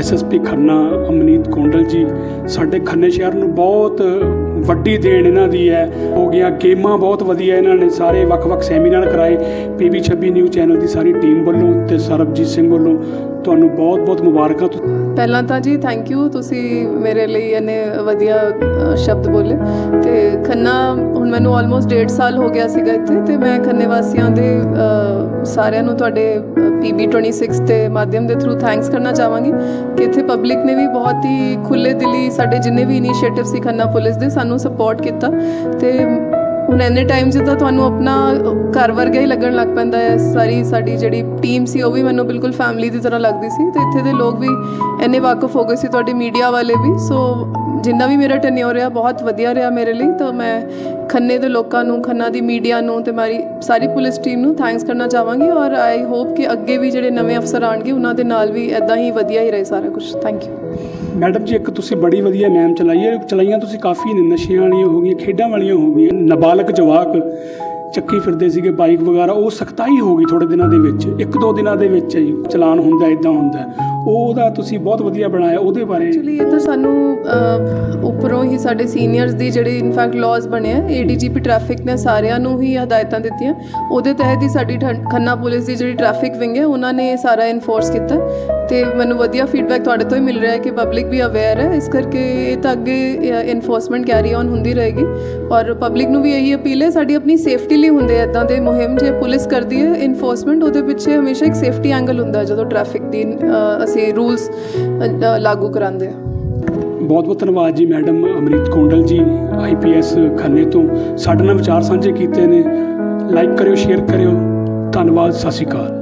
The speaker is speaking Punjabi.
ਐਸਐਸਪੀ ਖੰਨਾ, ਅਮਨੀਤ ਕੋਂਡਲ ਜੀ, ਸਾਡੇ ਖੰਨੇ ਸ਼ਹਿਰ ਨੂੰ ਬਹੁਤ ਵੱਡੀ ਦੇਣ ਇਹਨਾਂ ਦੀ ਹੈ। ਹੋ ਗਿਆ ਗੇਮਾਂ ਬਹੁਤ ਵਧੀਆ ਇਹਨਾਂ ਨੇ ਸਾਰੇ ਵੱਖ-ਵੱਖ ਸੈਮੀਨਾਰ ਕਰਾਏ। ਪੀਬੀ 26 ਨਿਊਜ਼ ਚੈਨਲ ਦੀ ਸਾਰੀ ਟੀਮ ਵੱਲੋਂ ਤੇ ਸਰਬਜੀਤ ਸਿੰਘ ਵੱਲੋਂ ਤੁਹਾਨੂੰ ਬਹੁਤ-ਬਹੁਤ ਮੁਬਾਰਕਾਂ ਪਹਿਲਾਂ ਤਾਂ ਜੀ ਥੈਂਕ ਯੂ ਤੁਸੀਂ ਮੇਰੇ ਲਈ ਇਹਨੇ ਵਧੀਆ ਸ਼ਬਦ ਬੋਲੇ। ਤੇ ਖੰਨਾ ਹੁਣ ਮੈਨੂੰ ਆਲਮੋਸਟ 1.5 ਸਾਲ ਹੋ ਗਿਆ ਸੀਗਾ ਇੱਥੇ, ਤੇ ਮੈਂ ਖੰਨੇ ਵਾਸੀਆਂ ਦੇ ਸਾਰਿਆਂ ਨੂੰ ਤੁਹਾਡੇ ਪੀਬੀ 26 ਦੇ ਮਾਧਿਅਮ ਦੇ ਥਰੂ ਥੈਂਕਸ ਕਰਨਾ ਚਾਹਾਂਗੀ ਕਿ ਇੱਥੇ ਪਬਲਿਕ ਨੇ ਵੀ ਬਹੁਤ ਹੀ ਖੁੱਲੇ ਦਿਲੀ ਸਾਡੇ ਜਿੰਨੇ ਵੀ ਇਨੀਸ਼ੀਏਟਿਵ ਸੀ ਖੰਨਾ ਪੁਲਿਸ ਦੇ, ਸਾਨੂੰ ਸਪੋਰਟ ਕੀਤਾ ਤੇ ਹੁਣ ਐਨੇ ਟਾਈਮ ਜਿੱਦਾਂ ਤੁਹਾਨੂੰ ਆਪਣਾ ਘਰ ਵਰਗਾ ਹੀ ਲੱਗਣ ਲੱਗ ਪੈਂਦਾ ਹੈ, ਸਾਰੀ ਸਾਡੀ ਜਿਹੜੀ ਟੀਮ ਸੀ ਉਹ ਵੀ ਮੈਨੂੰ ਬਿਲਕੁਲ ਫੈਮਿਲੀ ਦੀ ਤਰ੍ਹਾਂ ਲੱਗਦੀ ਸੀ ਤੇ ਇੱਥੇ ਦੇ ਲੋਕ ਵੀ ਐਨੇ ਵਾਕਫ ਹੋ ਗਏ ਸੀ ਤੁਹਾਡੇ ਮੀਡੀਆ ਵਾਲੇ ਵੀ ਸੋ ਜਿੰਨਾ ਵੀ ਮੇਰਾ ਟੈਨਿਓਰ ਰਿਹਾ, ਬਹੁਤ ਵਧੀਆ ਰਿਹਾ ਮੇਰੇ ਲਈ, ਤਾਂ ਮੈਂ ਖੰਨੇ ਦੇ ਲੋਕਾਂ ਨੂੰ, ਖੰਨਾ ਦੀ ਮੀਡੀਆ ਨੂੰ ਤੇ ਮਾਰੀ ਸਾਰੀ ਪੁਲਿਸ ਟੀਮ ਨੂੰ ਥੈਂਕਸ ਕਰਨਾ ਚਾਹਾਂਗੀ ਔਰ ਆਈ ਹੋਪ ਕਿ ਅੱਗੇ ਵੀ ਜਿਹੜੇ ਨਵੇਂ ਅਫਸਰ ਆਣਗੇ ਉਹਨਾਂ ਦੇ ਨਾਲ ਵੀ ਐਦਾਂ ਹੀ ਵਧੀਆ ਹੀ ਰਹੇ ਸਾਰਾ ਕੁਝ ਥੈਂਕ ਯੂ ਮੈਡਮ ਜੀ, ਇੱਕ ਤੁਸੀਂ ਬੜੀ ਵਧੀਆ ਮੈਮ ਚਲਾਈ ਹੈ। ਚਲਾਈਆਂ ਤੁਸੀਂ ਕਾਫੀ ਨੇ, ਨਸ਼ਿਆਂ ਵਾਲੀਆਂ ਹੋ ਗਈਆਂ, ਖੇਡਾਂ ਵਾਲੀਆਂ ਹੋ ਗਈਆਂ, ਨਾਬਾਲਗ ਜਵਾਕ। ਚੱਕੀ ਫਿਰਦੇ ਸੀਗੇ ਬਾਈਕ ਵਗੈਰਾ, ਉਹ ਸਖਤਾਈ ਹੋ ਗਈ ਥੋੜੇ ਦਿਨਾਂ ਦੇ ਵਿੱਚ। ਇੱਕ ਦੋ ਦਿਨਾਂ ਦੇ ਵਿੱਚ ਹੀ ਚਲਾਨ ਹੁੰਦਾ ਇਦਾਂ ਹੁੰਦਾ। ਉਹ ਉਹਦਾ ਤੁਸੀਂ ਬਹੁਤ ਵਧੀਆ ਬਣਾਇਆ, ਉਹਦੇ ਬਾਰੇ। ਐਕਚੁਅਲੀ ਇਹ ਤਾਂ ਸਾਨੂੰ ਉੱਪਰੋਂ ਹੀ ਸਾਡੇ ਸੀਨੀਅਰਸ ਦੀ ਜਿਹੜੇ ਇਨਫੈਕਟ ਲਾਜ਼ ਬਣੇ ਆ ਏਡੀਜੀਪੀ ਟ੍ਰੈਫਿਕ ਨੇ ਸਾਰਿਆਂ ਨੂੰ ਹੀ ਹਦਾਇਤਾਂ ਦਿੱਤੀਆਂ। ਉਹਦੇ ਤਹਿਤ ਹੀ ਸਾਡੀ ਖੰਨਾ ਪੁਲਿਸ ਦੀ ਜਿਹੜੀ ਟ੍ਰੈਫਿਕ ਵਿੰਗ ਹੈ, ਉਹਨਾਂ ਨੇ ਇਹ ਸਾਰਾ ਇਨਫੋਰਸ ਕੀਤਾ। ਤੇ ਮੈਨੂੰ ਵਧੀਆ ਫੀਡਬੈਕ ਤੁਹਾਡੇ ਤੋਂ ਹੀ ਮਿਲ ਰਿਹਾ ਹੈ ਕਿ ਪਬਲਿਕ ਵੀ ਅਵੇਅਰ ਹੈ। ਇਸ ਕਰਕੇ ਇਹ ਤਾਂ ਅੱਗੇ ਇਨਫੋਰਸਮੈਂਟ ਕੈਰੀ ਔਨ ਹੁੰਦੀ ਰਹੇਗੀ। ਔਰ ਪਬਲਿਕ ਨੂੰ ਵੀ ਇਹੀ ਅਪੀਲ ਹੈ, ਸਾਡੀ ਆਪਣੀ ਸੇਫਟੀ ਲਈ ਹੁੰਦੇ ਆ ਦੇ ਮੁਹਿੰਮ। ਜੇ ਪੁਲਿਸ ਕਰਦੀ ਹੈ ਇਨਫੋਰਸਮੈਂਟ ਉਹਦੇ ਪਿੱਛੇ ਹਮੇਸ਼ਾ ਇੱਕ ਸੇਫਟੀ ਐਂਗਲ ਹੁੰਦਾ ਜਦੋਂ ਟ੍ਰੈਫਿਕ ਦੀ ਅਸੀਂ ਰੂਲਸ ਲਾਗੂ ਕਰਾਉਂਦੇ ਹਾਂ। ਬਹੁਤ ਬਹੁਤ ਧੰਨਵਾਦ ਜੀ ਮੈਡਮ ਅਮਰੀਤ ਕੋਂਡਲ ਜੀ ਆਈਪੀਐਸ ਖੰਨੇ ਤੋਂ। ਸਾਡੇ ਨਾਲ ਵਿਚਾਰ ਸਾਂਝੇ ਕੀਤੇ ਨੇ। ਲਾਈਕ ਕਰਿਓ ਸ਼ੇਅਰ ਕਰਿਓ। ਧੰਨਵਾਦ, ਸਤਿ ਸ਼੍ਰੀ ਅਕਾਲ।